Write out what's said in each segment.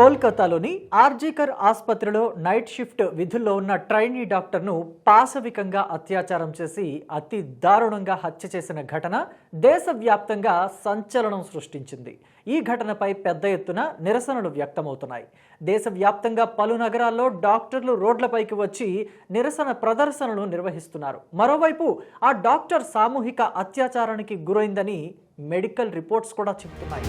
కోల్కతాలోని ఆర్జీకర్ ఆసుపత్రిలో night shift విధుల్లో ఉన్న ట్రైనీ డాక్టర్ను పాశవికంగా అత్యాచారం చేసి అతి దారుణంగా హత్య చేసిన ఘటన దేశవ్యాప్తంగా సంచలనం సృష్టించింది. ఈ ఘటనపై పెద్ద ఎత్తున నిరసనలు వ్యక్తమవుతున్నాయి. దేశవ్యాప్తంగా పలు నగరాల్లో డాక్టర్లు రోడ్లపైకి వచ్చి నిరసన ప్రదర్శనలు నిర్వహిస్తున్నారు. మరోవైపు ఆ డాక్టర్ సామూహిక అత్యాచారానికి గురైందని మెడికల్ రిపోర్ట్స్ కూడా చెబుతున్నాయి.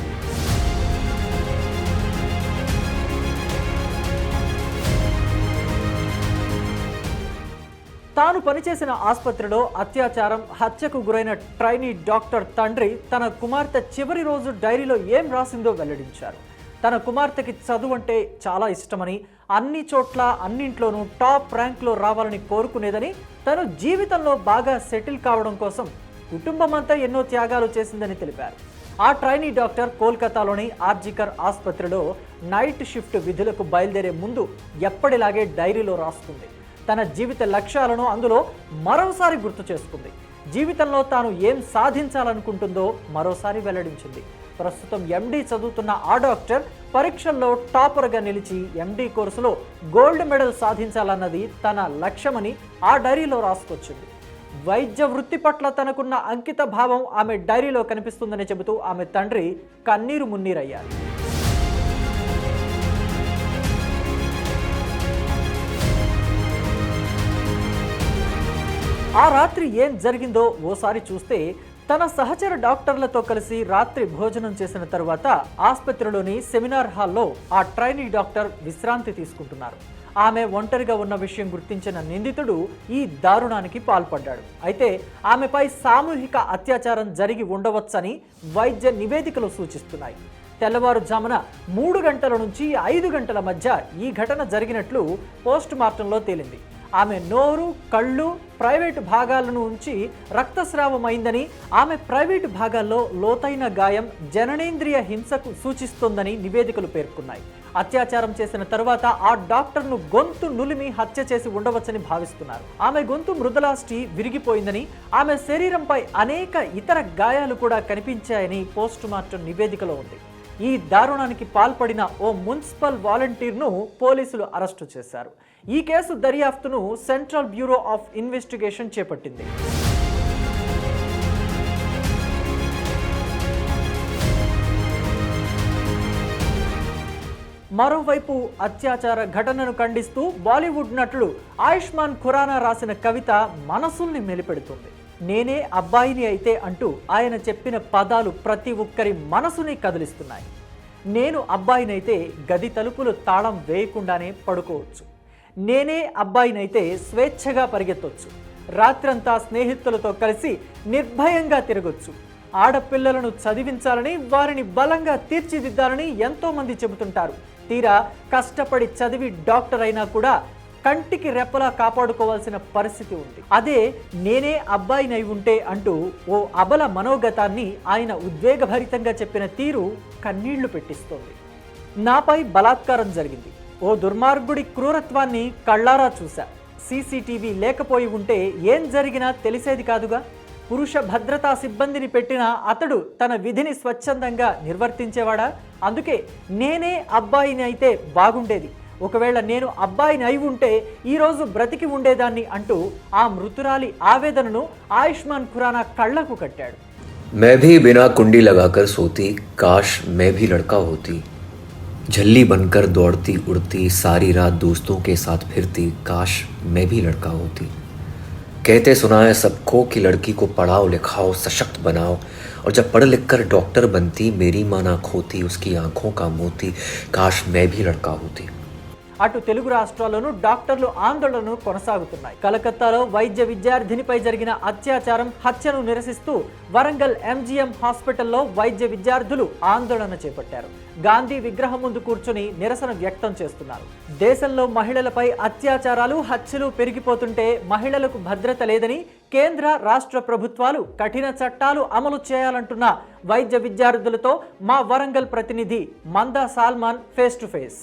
తాను పనిచేసిన ఆసుపత్రిలో అత్యాచారం హత్యకు గురైన ట్రైనీ డాక్టర్ తండ్రి తన కుమార్తె చివరి రోజు డైరీలో ఏం రాసిందో వెల్లడించారు. తన కుమార్తెకి చదువు అంటే చాలా ఇష్టమని అన్ని చోట్ల అన్నింట్లోనూ టాప్ ర్యాంక్లో రావాలని కోరుకునేదని తను జీవితంలో బాగా సెటిల్ కావడం కోసం కుటుంబం అంతా ఎన్నో త్యాగాలు చేసిందని తెలిపారు. ఆ ట్రైనీ డాక్టర్ కోల్కతాలోని ఆర్జికర్ ఆసుపత్రిలో నైట్ షిఫ్ట్ విధులకు బయలుదేరే ముందు ఎప్పటిలాగే డైరీలో రాస్తుంది తన జీవిత లక్ష్యాలను అందులో మరోసారి గుర్తు చేసుకుంది. జీవితంలో తాను ఏం సాధించాలనుకుంటుందో మరోసారి వెల్లడించింది. ప్రస్తుతం ఎండీ చదువుతున్న ఆ డాక్టర్ పరీక్షల్లో టాపర్గా నిలిచి ఎండీ కోర్సులో గోల్డ్ మెడల్ సాధించాలన్నది తన లక్ష్యమని ఆ డైరీలో రాసుకొచ్చింది. వైద్య వృత్తి పట్ల తనకున్న అంకిత భావం ఆమె డైరీలో కనిపిస్తుందని చెబుతూ ఆమె తండ్రి కన్నీరు మున్నీరయ్యారు. ఆ రాత్రి ఏం జరిగిందో ఓసారి చూస్తే తన సహచర డాక్టర్లతో కలిసి రాత్రి భోజనం చేసిన తర్వాత ఆసుపత్రిలోని సెమినార్ హాల్లో ఆ ట్రైనీ డాక్టర్ విశ్రాంతి తీసుకుంటున్నారు. ఆమె ఒంటరిగా ఉన్న విషయం గుర్తించిన నిందితుడు ఈ దారుణానికి పాల్పడ్డాడు. అయితే ఆమెపై సామూహిక అత్యాచారం జరిగి ఉండవచ్చని వైద్య నివేదికలు సూచిస్తున్నాయి. తెల్లవారుజామున మూడు గంటల నుంచి ఐదు గంటల మధ్య ఈ ఘటన జరిగినట్లు పోస్ట్ మార్టంలో తేలింది. ఆమె నోరు కళ్ళు ప్రైవేటు భాగాలను ఉంచి రక్తస్రావం అయిందని ఆమె ప్రైవేటు భాగాల్లో లోతైన గాయం జననేంద్రియ హింసకు సూచిస్తోందని నివేదికలు పేర్కొన్నాయి. అత్యాచారం చేసిన తర్వాత ఆ డాక్టర్ను గొంతు నులిమి హత్య చేసి ఉండవచ్చని భావిస్తున్నారు. ఆమె గొంతు మృదులాష్టి విరిగిపోయిందని ఆమె శరీరంపై అనేక ఇతర గాయాలు కూడా కనిపించాయని పోస్టుమార్టం నివేదికలో ఉంది. ఈ దారుణానికి పాల్పడిన ఓ మున్సిపల్ వాలంటీర్ను పోలీసులు అరెస్టు చేశారు. ఈ కేసు దర్యాప్తును సెంట్రల్ బ్యూరో ఆఫ్ ఇన్వెస్టిగేషన్ చేపట్టింది. మరోవైపు అత్యాచార ఘటనను ఖండిస్తూ బాలీవుడ్ నటుడు ఆయుష్మాన్ ఖురానా రాసిన కవిత మనసుల్ని మెలిపెడుతుంది. నేనే అబ్బాయిని అయితే అంటూ ఆయన చెప్పిన పదాలు ప్రతి ఒక్కరి మనసుని కదిలిస్తున్నాయి. నేను అబ్బాయినైతే గది తలుపులు తాళం వేయకుండానే పడుకోవచ్చు. నేనే అబ్బాయినైతే స్వేచ్ఛగా పరిగెత్తొచ్చు. రాత్రంతా స్నేహితులతో కలిసి నిర్భయంగా తిరగొచ్చు. ఆడపిల్లలను చదివించాలని వారిని బలంగా తీర్చిదిద్దాలని ఎంతోమంది చెబుతుంటారు. తీరా కష్టపడి చదివి డాక్టర్ అయినా కూడా కంటికి రెప్పలా కాపాడుకోవాల్సిన పరిస్థితి ఉంది. అదే నేనే అబ్బాయినై ఉంటే అంటూ ఓ అబల మనోగతాన్ని ఆయన ఉద్వేగభరితంగా చెప్పిన తీరు కన్నీళ్ళు పెట్టిస్తోంది. నాపై బలాత్కారం జరిగింది. ఓ దుర్మార్గుడి క్రూరత్వాన్ని కళ్ళారా చూశా. సీసీటీవీ లేకపోయి ఉంటే ఏం జరిగినా తెలిసేది కాదుగా. పురుష భద్రతా సిబ్బందిని పెట్టిన అతడు తన విధిని స్వచ్ఛందంగా నిర్వర్తించేవాడా? అందుకే నేనే అబ్బాయిని అయితే బాగుండేది. ఒకవేళ నేను అబ్బాయిని అయి ఉంటే ఈరోజు బ్రతికి ఉండేదాన్ని అంటూ ఆ మృతురాలి ఆవేదనను ఆయుష్మాన్ ఖురానా కళ్ళకు కట్టాడు. మే భీ బినా కుండీ లగాకర్ సోతి కాష్ మే భీ లడ్కా హోతీ. झल्ली बनकर दौड़ती, उड़ती, सारी रात दोस्तों के साथ फिरती, काश मैं भी लड़का होती। कहते सुनाए सबको कि लड़की को पढ़ाओ, लिखाओ, सशक्त बनाओ, और जब पढ़ लिख कर डॉक्टर बनती, मेरी माँ ना खोती, उसकी आँखों का मोती, काश मैं भी लड़का होती। అటు తెలుగు రాష్ట్రాల్లోనూ డాక్టర్లు ఆందోళనలు కొనసాగుతున్నాయి. కలకత్తాలో వైద్య విద్యార్థినిపై జరిగిన అత్యాచారం హత్యను నిరసిస్తూ వరంగల్ ఎంజీఎం హాస్పిటల్లో వైద్య విద్యార్థులు ఆందోళన చేపట్టారు. గాంధీ విగ్రహం ముందు కూర్చుని నిరసన వ్యక్తం చేస్తున్నారు. దేశంలో మహిళలపై అత్యాచారాలు హత్యలు పెరిగిపోతుంటే మహిళలకు భద్రత లేదని కేంద్ర రాష్ట్ర ప్రభుత్వాలు కఠిన చట్టాలు అమలు చేయాలంటున్న వైద్య విద్యార్థులతో మా వరంగల్ ప్రతినిధి Manda Salman face to face.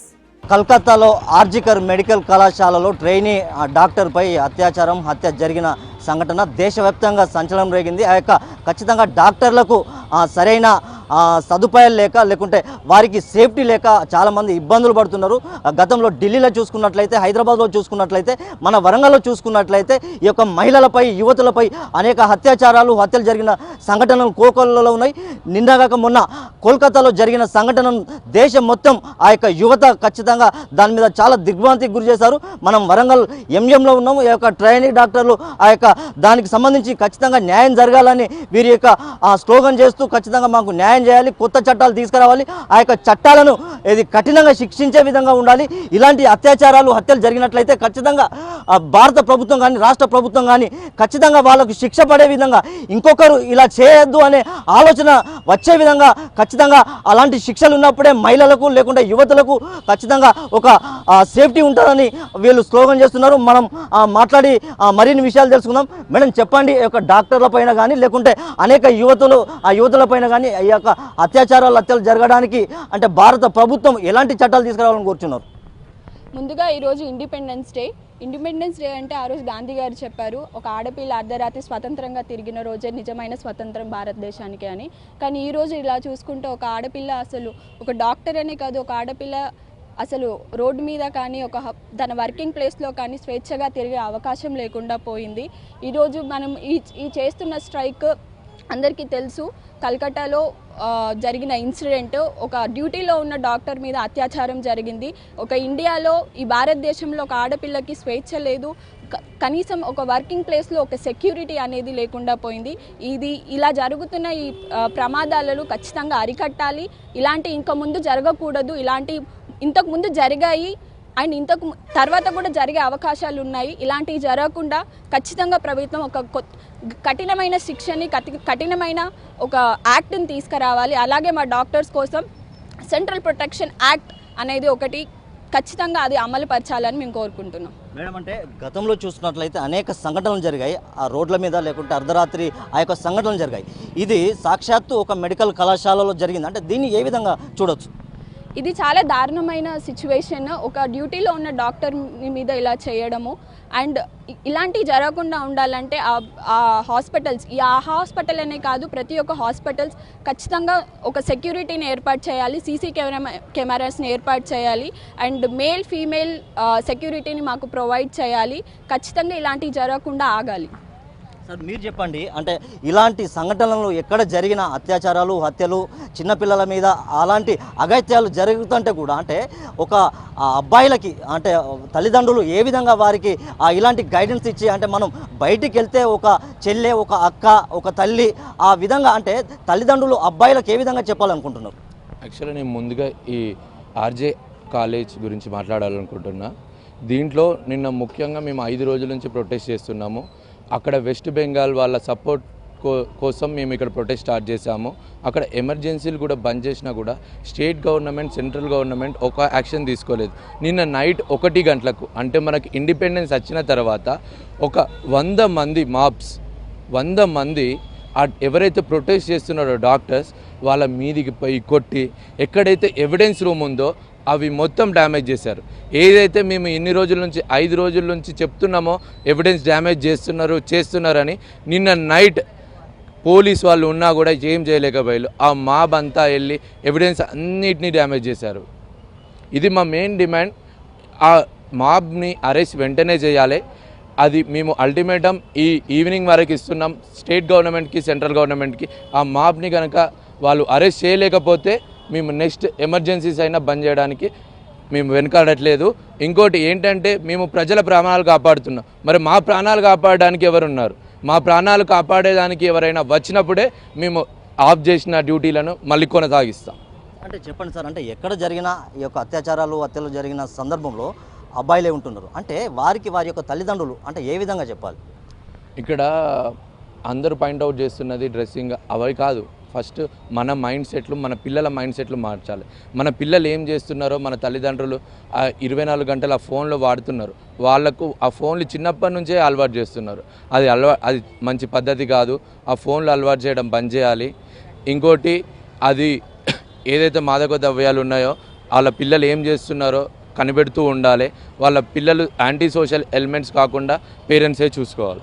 కలకత్తాలో ఆర్జికర్ మెడికల్ కళాశాలలో ట్రైనీ ఆ, డాక్టర్పై అత్యాచారం హత్య జరిగిన సంఘటన దేశవ్యాప్తంగా సంచలనం రేగింది. ఆ యొక్క ఖచ్చితంగా డాక్టర్లకు సరైన సదుపాయాలు లేక లేకుంటే వారికి సేఫ్టీ లేక చాలామంది ఇబ్బందులు పడుతున్నారు. గతంలో ఢిల్లీలో చూసుకున్నట్లయితే హైదరాబాద్లో చూసుకున్నట్లయితే మన వరంగల్లో చూసుకున్నట్లయితే ఈ యొక్క మహిళలపై యువతులపై అనేక అత్యాచారాలు హత్యలు జరిగిన సంఘటనలు కోకొల్లలో ఉన్నాయి. నిన్నగాక మొన్న కోల్కతాలో జరిగిన సంఘటనను దేశం మొత్తం ఆ యొక్క యువత ఖచ్చితంగా దాని మీద చాలా దిగ్భ్రాంతికి గురి చేశారు. మనం వరంగల్ ఎంఎంలో ఉన్నాము. ఈ యొక్క ట్రైనింగ్ డాక్టర్లు ఆ యొక్క దానికి సంబంధించి ఖచ్చితంగా న్యాయం జరగాలని వీరి యొక్క స్లోగన్ చేస్తూ ఖచ్చితంగా మాకు న్యాయం చేయాలి కొత్త చట్టాలు తీసుకురావాలి. ఆ యొక్క చట్టాలను ఇది కఠినంగా శిక్షించే విధంగా ఉండాలి. ఇలాంటి అత్యాచారాలు హత్యలు జరిగినట్లయితే ఖచ్చితంగా భారత ప్రభుత్వం కానీ రాష్ట్ర ప్రభుత్వం కానీ ఖచ్చితంగా వాళ్ళకు శిక్ష పడే విధంగా ఇంకొకరు ఇలా చేయొద్దు అనే ఆలోచన వచ్చే విధంగా ఖచ్చితంగా అలాంటి శిక్షలు ఉన్నప్పుడే మహిళలకు లేకుంటే యువతులకు ఖచ్చితంగా ఒక సేఫ్టీ ఉంటుందని వీళ్ళు స్లోగన్ చేస్తున్నారు. మనం మాట్లాడి మరిన్ని విషయాలు తెలుసుకుందాం. మేడం చెప్పండి ఈ యొక్క డాక్టర్ల పైన కానీ లేకుంటే అనేక యువతులు ఆ యువతుల పైన కానీ ఈ యొక్క అత్యాచారాలు హత్యలు జరగడానికి అంటే భారత ప్రభుత్వం ఎలాంటి చట్టాలు తీసుకురావాలని కోరుచున్నారు? ముందుగా ఈరోజు ఇండిపెండెన్స్ డే ఇండిపెండెన్స్ డే అంటే ఆ రోజు గాంధీ గారు చెప్పారు ఒక ఆడపిల్ల అర్ధరాత్రి స్వతంత్రంగా తిరిగిన రోజే నిజమైన స్వతంత్రం భారతదేశానికి అని. కానీ ఈ రోజు ఇలా చూసుకుంటే ఒక ఆడపిల్ల అసలు ఒక డాక్టర్ అనే కాదు ఒక ఆడపిల్ల అసలు రోడ్డు మీద కానీ ఒక తన వర్కింగ్ ప్లేస్లో కానీ స్వేచ్ఛగా తిరిగే అవకాశం లేకుండా పోయింది. ఈరోజు మనం ఈ ఈ చేస్తున్న స్ట్రైక్ అందరికీ తెలుసు కల్కటాలో జరిగిన ఇన్సిడెంట్ ఒక డ్యూటీలో ఉన్న డాక్టర్ మీద అత్యాచారం జరిగింది. ఒక ఇండియాలో ఈ భారతదేశంలో ఒక ఆడపిల్లకి స్వేచ్ఛ లేదు. కనీసం ఒక వర్కింగ్ ప్లేస్లో ఒక సెక్యూరిటీ అనేది లేకుండా పోయింది. ఇది ఇలా జరుగుతున్న ఈ ప్రమాదాలను ఖచ్చితంగా అరికట్టాలి. ఇలాంటి ఇంకా ముందు జరగకూడదు. ఇలాంటి ఇంతకు ముందు జరిగాయి. అండ్ ఇంతకు తర్వాత కూడా జరిగే అవకాశాలు ఉన్నాయి. ఇలాంటివి జరగకుండా ఖచ్చితంగా ప్రభుత్వం ఒక కొత్త కఠినమైన శిక్షని కఠినమైన ఒక యాక్ట్ని తీసుకురావాలి. అలాగే మా డాక్టర్స్ కోసం సెంట్రల్ ప్రొటెక్షన్ యాక్ట్ అనేది ఒకటి ఖచ్చితంగా అది అమలు పరచాలని మేము కోరుకుంటున్నాం. మేడం అంటే గతంలో చూసినట్లయితే అనేక సంఘటనలు జరిగాయి. ఆ రోడ్ల మీద లేకుంటే అర్ధరాత్రి ఆ యొక్క సంఘటనలు జరిగాయి. ఇది సాక్షాత్తు ఒక మెడికల్ కళాశాలలో జరిగింది. అంటే దీన్ని ఏ విధంగా చూడొచ్చు? ఇది చాలా దారుణమైన సిచ్యువేషన్ ఒక డ్యూటీలో ఉన్న డాక్టర్ మీద ఇలా చేయడము. అండ్ ఇలాంటివి జరగకుండా ఉండాలంటే ఆ- ఆ హాస్పిటల్స్ ఈ ఆ హాస్పిటల్ అనే కాదు ప్రతి ఒక్క హాస్పిటల్స్ ఖచ్చితంగా ఒక సెక్యూరిటీని ఏర్పాటు చేయాలి సీసీ కెమెరా కెమెరాస్ని ఏర్పాటు చేయాలి. అండ్ మేల్ ఫీమేల్ సెక్యూరిటీని మాకు ప్రొవైడ్ చేయాలి. ఖచ్చితంగా ఇలాంటివి జరగకుండా ఆగాలి. సార్ మీరు చెప్పండి. అంటే ఇలాంటి సంఘటనలు ఎక్కడ జరిగిన అత్యాచారాలు హత్యలు చిన్నపిల్లల మీద అలాంటి అగత్యాలు జరుగుతుంటే కూడా అంటే ఒక అబ్బాయిలకి అంటే తల్లిదండ్రులు ఏ విధంగా వారికి ఆ ఇలాంటి గైడెన్స్ ఇచ్చి అంటే మనం బయటికి వెళ్తే ఒక చెల్లె ఒక అక్క ఒక తల్లి ఆ విధంగా అంటే తల్లిదండ్రులు అబ్బాయిలకు ఏ విధంగా చెప్పాలనుకుంటున్నారు? యాక్చువల్లీ నేను ముందుగా ఈ ఆర్జే కాలేజ్ గురించి మాట్లాడాలనుకుంటున్నా. దీంట్లో నిన్న ముఖ్యంగా మేము ఐదు రోజుల నుంచి ప్రొటెస్ట్ చేస్తున్నాము. అక్కడ వెస్ట్ బెంగాల్ వాళ్ళ సపోర్ట్ కో కోసం మేము ఇక్కడ ప్రొటెస్ట్ స్టార్ట్ చేశాము. అక్కడ ఎమర్జెన్సీలు కూడా బంద్ చేసినా కూడా స్టేట్ గవర్నమెంట్ సెంట్రల్ గవర్నమెంట్ ఒక యాక్షన్ తీసుకోలేదు. నిన్న నైట్ ఒకటి గంటలకు అంటే మనకి ఇండిపెండెన్స్ వచ్చిన తర్వాత ఒక వంద మంది మాబ్స్ వంద మంది ఎవరైతే ప్రొటెస్ట్ చేస్తున్నారో డాక్టర్స్ వాళ్ళ మీదికి పోయి కొట్టి ఎక్కడైతే ఎవిడెన్స్ రూమ్ ఉందో అవి మొత్తం డ్యామేజ్ చేశారు. ఏదైతే మేము ఎన్ని రోజుల నుంచి ఐదు రోజుల నుంచి చెప్తున్నామో ఎవిడెన్స్ డ్యామేజ్ చేస్తున్నారు చేస్తున్నారని నిన్న నైట్ పోలీస్ వాళ్ళు ఉన్నా కూడా ఏం చేయలేకపోయారు. ఆ మాబ్ అంతా వెళ్ళి ఎవిడెన్స్ అన్నిటినీ డ్యామేజ్ చేశారు. ఇది మా మెయిన్ డిమాండ్ ఆ మాబ్ని అరెస్ట్ వెంటనే చేయాలి. అది మేము అల్టిమేటం ఈ ఈవినింగ్ వరకు ఇస్తున్నాం. స్టేట్ గవర్నమెంట్కి సెంట్రల్ గవర్నమెంట్కి ఆ మాబ్ని కనుక వాళ్ళు అరెస్ట్ చేయలేకపోతే మేము నెక్స్ట్ ఎమర్జెన్సీస్ అయినా బంద్ చేయడానికి మేము వెనకాడట్లేదు. ఇంకోటి ఏంటంటే మేము ప్రజల ప్రాణాలు కాపాడుతున్నాం. మరి మా ప్రాణాలు కాపాడడానికి ఎవరున్నారు? మా ప్రాణాలు కాపాడేదానికి ఎవరైనా వచ్చినప్పుడే మేము ఆఫ్ చేసిన డ్యూటీలను మళ్ళీ కొనసాగిస్తాం. అంటే చెప్పండి సార్ అంటే ఎక్కడ జరిగిన ఈ యొక్క అత్యాచారాలు హత్యలు జరిగిన సందర్భంలో అబ్బాయిలే ఉంటున్నారు. అంటే వారికి వారి యొక్క తల్లిదండ్రులు అంటే ఏ విధంగా చెప్పాలి? ఇక్కడ అందరూ పాయింట్అవుట్ చేస్తున్నది డ్రెస్సింగ్ అవి కాదు. ఫస్ట్ మన మైండ్ సెట్లు మన పిల్లల మైండ్ సెట్లు మార్చాలి. మన పిల్లలు ఏం చేస్తున్నారో మన తల్లిదండ్రులు ఆ ఇరవై నాలుగు గంటలు ఆ ఫోన్లో వాడుతున్నారు. వాళ్ళకు ఆ ఫోన్లు చిన్నప్పటి నుంచే అలవాటు చేస్తున్నారు. అది అలవా అది మంచి పద్ధతి కాదు. ఆ ఫోన్లు అలవాటు చేయడం బంద్ చేయాలి. ఇంకోటి అది ఏదైతే మాదక ద్రవ్యాలు ఉన్నాయో వాళ్ళ పిల్లలు ఏం చేస్తున్నారో కనిపెడుతూ ఉండాలి. వాళ్ళ పిల్లలు యాంటీ సోషల్ ఎలిమెంట్స్ కాకుండా పేరెంట్సే చూసుకోవాలి.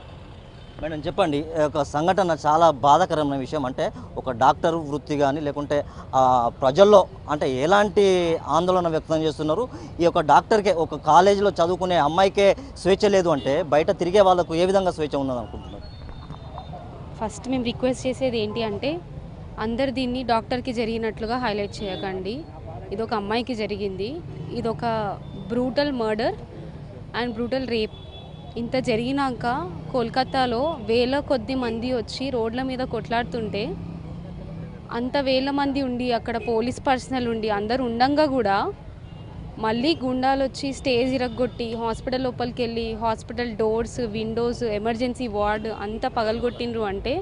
మేడం చెప్పండి ఈ యొక్క సంఘటన చాలా బాధాకరమైన విషయం. అంటే ఒక డాక్టర్ వృత్తి కానీ లేకుంటే ప్రజల్లో అంటే ఎలాంటి ఆందోళన వ్యక్తం చేస్తున్నారు? ఈ యొక్క డాక్టర్కే ఒక కాలేజీలో చదువుకునే అమ్మాయికే స్వేచ్ఛ లేదు అంటే బయట తిరిగే వాళ్ళకు ఏ విధంగా స్వేచ్ఛ ఉన్నది అనుకుంటున్నారు ఫస్ట్ మేము రిక్వెస్ట్ చేసేది ఏంటి అంటే అందరు దీన్ని డాక్టర్కి జరిగినట్లుగా హైలైట్ చేయకండి. ఇది ఒక అమ్మాయికి జరిగింది. ఇది ఒక brutal murder and brutal rape. ఇంత జరిగినాక కోల్కతాలో వేల కొద్ది మంది వచ్చి రోడ్ల మీద కొట్లాడుతుంటే అంత వేల మంది ఉండి అక్కడ పోలీస్ పర్సనల్ ఉండి అందరు ఉండంగా కూడా మళ్ళీ గుండాలు వచ్చి స్టేజ్ ఇరగొట్టి హాస్పిటల్ లోపలికి వెళ్ళి hospital doors windows emergency ward అంతా పగలగొట్టినరు అంటే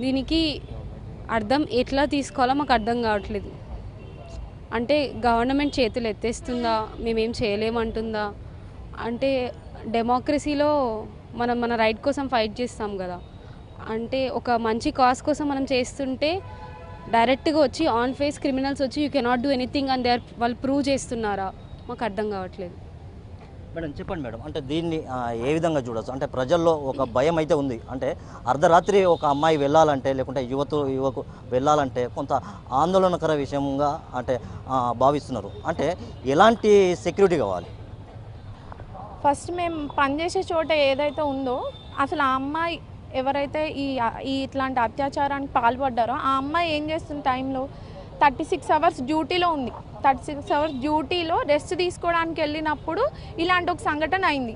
దీనికి అర్థం ఎట్లా తీసుకోవాలో మాకు అర్థం కావట్లేదు. అంటే గవర్నమెంట్ చేతులు ఎత్తేస్తుందా? మేమేం చేయలేమంటుందా? అంటే డెమోక్రసీలో మనం మన రైట్ కోసం ఫైట్ చేస్తాం కదా. అంటే ఒక మంచి కాజ్ కోసం మనం చేస్తుంటే డైరెక్ట్గా వచ్చి ఆన్ ఫేస్ క్రిమినల్స్ వచ్చి యూ కెనాట్ డూ ఎనీథింగ్ అని దే వాళ్ళు ప్రూవ్ చేస్తున్నారా? మాకు అర్థం కావట్లేదు. మేడం చెప్పండి మేడం. అంటే దీన్ని ఏ విధంగా చూడొచ్చు? అంటే ప్రజల్లో ఒక భయం అయితే ఉంది. అంటే అర్ధరాత్రి ఒక అమ్మాయి వెళ్ళాలంటే లేకుంటే యువత యువకు వెళ్ళాలంటే కొంత ఆందోళనకర విషయంగా అంటే భావిస్తున్నారు. అంటే ఎలాంటి సెక్యూరిటీ కావాలి? ఫస్ట్ మేము పనిచేసే చోట ఏదైతే ఉందో అసలు ఆ అమ్మాయి ఎవరైతే ఈ ఈ ఇట్లాంటి అత్యాచారానికి పాల్పడ్డారో ఆ అమ్మాయి ఏం చేస్తున్న టైంలో? థర్టీ సిక్స్ అవర్స్ డ్యూటీలో ఉంది. థర్టీ సిక్స్ అవర్స్ డ్యూటీలో రెస్ట్ తీసుకోవడానికి వెళ్ళినప్పుడు ఇలాంటి ఒక సంఘటన అయింది.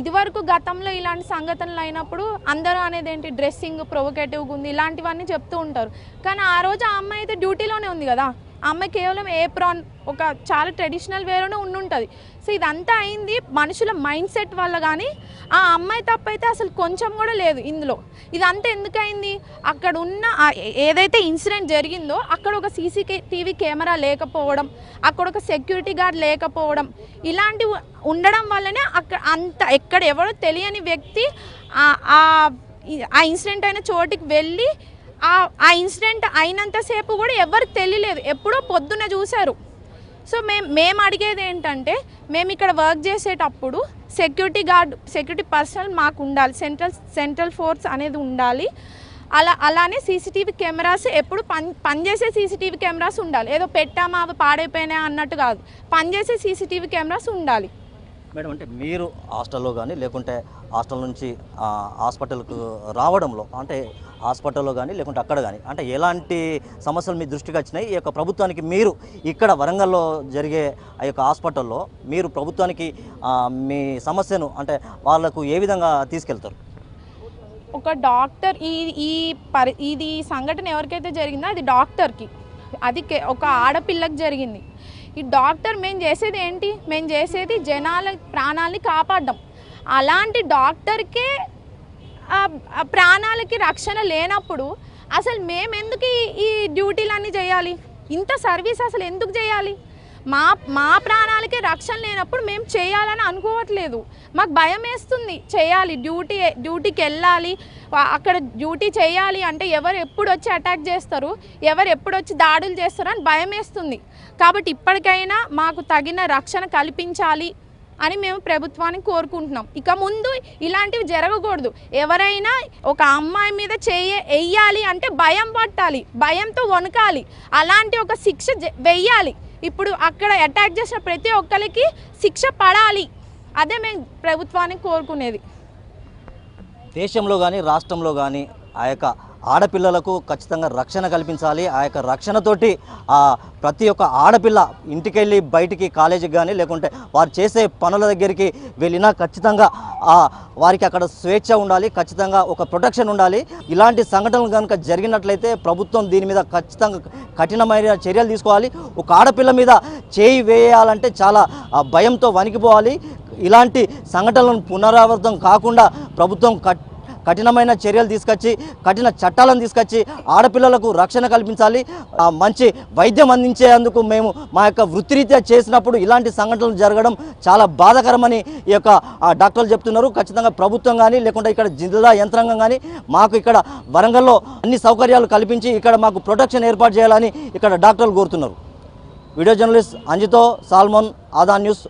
ఇదివరకు గతంలో ఇలాంటి సంఘటనలు అయినప్పుడు అందరూ అనేది ఏంటి డ్రెస్సింగ్ ప్రొవకేటివ్గా ఉంది ఇలాంటివన్నీ చెప్తూ ఉంటారు. కానీ ఆ రోజు ఆ అమ్మాయి అయితే డ్యూటీలోనే ఉంది కదా? ఆ అమ్మాయి కేవలం ఏప్రాన్ ఒక చాలా ట్రెడిషనల్ వేలోనే ఉండుంటుంది. సో ఇదంతా అయింది మనుషుల మైండ్ సెట్ వల్ల కానీ ఆ అమ్మాయి తప్పైతే అసలు కొంచెం కూడా లేదు ఇందులో. ఇదంతా ఎందుకైంది? అక్కడ ఉన్న ఏదైతే ఇన్సిడెంట్ జరిగిందో అక్కడ ఒక సీసీ టీవీ కెమెరా లేకపోవడం అక్కడ ఒక సెక్యూరిటీ గార్డ్ లేకపోవడం ఇలాంటివి ఉండడం వల్లనే అక్కడ అంత ఎక్కడ ఎవరో తెలియని వ్యక్తి ఆ- ఆ ఆ ఇన్సిడెంట్ అయిన చోటికి వెళ్ళి ఆ ఇన్సిడెంట్ అయినంతసేపు కూడా ఎవరికి తెలియలేదు. ఎప్పుడో పొద్దున్న చూశారు. సో మేము మేము అడిగేది ఏంటంటే మేము ఇక్కడ వర్క్ చేసేటప్పుడు సెక్యూరిటీ గార్డ్ సెక్యూరిటీ పర్సనల్ మాకు ఉండాలి. సెంట్రల్ సెంట్రల్ ఫోర్స్ అనేది ఉండాలి. అలా అలానే సీసీటీవీ కెమెరాస్ ఎప్పుడు పని పనిచేసే సీసీటీవీ కెమెరాస్ ఉండాలి. ఏదో పెట్టామా అవి పాడైపోయినాయి అన్నట్టు కాదు. పనిచేసే సీసీటీవీ కెమెరాస్ ఉండాలి. మేడం అంటే మీరు హాస్టల్లో కానీ లేకుంటే హాస్టల్ నుంచి హాస్పిటల్కు రావడంలో అంటే హాస్పిటల్లో కానీ లేకుంటే అక్కడ కానీ అంటే ఎలాంటి సమస్యలు మీ దృష్టికి వచ్చినాయి? ఈ యొక్క ప్రభుత్వానికి మీరు ఇక్కడ వరంగల్లో జరిగే ఆ యొక్క హాస్పిటల్లో మీరు ప్రభుత్వానికి మీ సమస్యను అంటే వాళ్ళకు ఏ విధంగా తీసుకెళ్తారు? ఒక డాక్టర్ ఈ ఈ పరి ఇది సంఘటన ఎవరికైతే జరిగిందో అది డాక్టర్కి. అది ఒక ఆడపిల్లకి జరిగింది. ఈ డాక్టర్ మేము చేసేది ఏంటి? మేము చేసేది జనాల ప్రాణాలని కాపాడడం. అలాంటి డాక్టర్కే ప్రాణాలకి రక్షణ లేనప్పుడు అసలు మేము ఎందుకు ఈ- ఈ డ్యూటీలన్నీ చేయాలి? ఇంత సర్వీస్ అసలు ఎందుకు చేయాలి? మా మా ప్రాణాలకే రక్షణ లేనప్పుడు మేము చేయాలని అనుకోవట్లేదు. మాకు భయం వేస్తుంది చేయాలి డ్యూటీ డ్యూటీకి వెళ్ళాలి అక్కడ డ్యూటీ చేయాలి అంటే ఎవరు ఎప్పుడు వచ్చి అటాక్ చేస్తారు ఎవరు ఎప్పుడు వచ్చి దాడులు చేస్తారు అని భయం వేస్తుంది. కాబట్టి ఇప్పటికైనా మాకు తగిన రక్షణ కల్పించాలి అని మేము ప్రభుత్వాన్ని కోరుకుంటున్నాం. ఇక ముందు ఇలాంటివి జరగకూడదు. ఎవరైనా ఒక అమ్మాయి మీద చేయ వెయ్యాలి అంటే భయం పట్టాలి భయంతో వణకాలి. అలాంటి ఒక శిక్ష జ- వెయ్యాలి ఇప్పుడు అక్కడ అటాక్ చేసిన ప్రతి ఒక్కరికి శిక్ష పడాలి. అదే మేము ప్రభుత్వాన్ని కోరుకునేది. దేశంలో కానీ రాష్ట్రంలో కానీ ఆ యొక్క ఆడపిల్లలకు ఖచ్చితంగా రక్షణ కల్పించాలి. ఆ యొక్క రక్షణతోటి ఆ ప్రతి ఒక్క ఆడపిల్ల ఇంటికెళ్ళి బయటికి కాలేజీకి కానీ లేకుంటే వారు చేసే పనుల దగ్గరికి వెళ్ళినా ఖచ్చితంగా వారికి అక్కడ స్వేచ్ఛ ఉండాలి. ఖచ్చితంగా ఒక ప్రొటెక్షన్ ఉండాలి. ఇలాంటి సంఘటనలు కనుక జరిగినట్లయితే ప్రభుత్వం దీని మీద ఖచ్చితంగా కఠినమైన చర్యలు తీసుకోవాలి. ఒక ఆడపిల్ల మీద చేయి వేయాలంటే చాలా భయంతో వణికిపోవాలి. ఇలాంటి సంఘటనలను పునరావృతం కాకుండా ప్రభుత్వం కట్ కఠినమైన చర్యలు తీసుకొచ్చి కఠిన చట్టాలను తీసుకొచ్చి ఆడపిల్లలకు రక్షణ కల్పించాలి. మంచి వైద్యం అందించేందుకు మేము మా యొక్క వృత్తిరీత్యా చేసినప్పుడు ఇలాంటి సంఘటనలు జరగడం చాలా బాధాకరమని ఈ యొక్క డాక్టర్లు చెప్తున్నారు. ఖచ్చితంగా ప్రభుత్వం కానీ లేకుంటే ఇక్కడ జిల్లా యంత్రాంగం కానీ మాకు ఇక్కడ వరంగల్లో అన్ని సౌకర్యాలు కల్పించి ఇక్కడ మాకు ప్రొటెక్షన్ ఏర్పాటు చేయాలని ఇక్కడ డాక్టర్లు కోరుతున్నారు. వీడియో జర్నలిస్ట్ అంజితో సాల్మోన్ ఆదా న్యూస్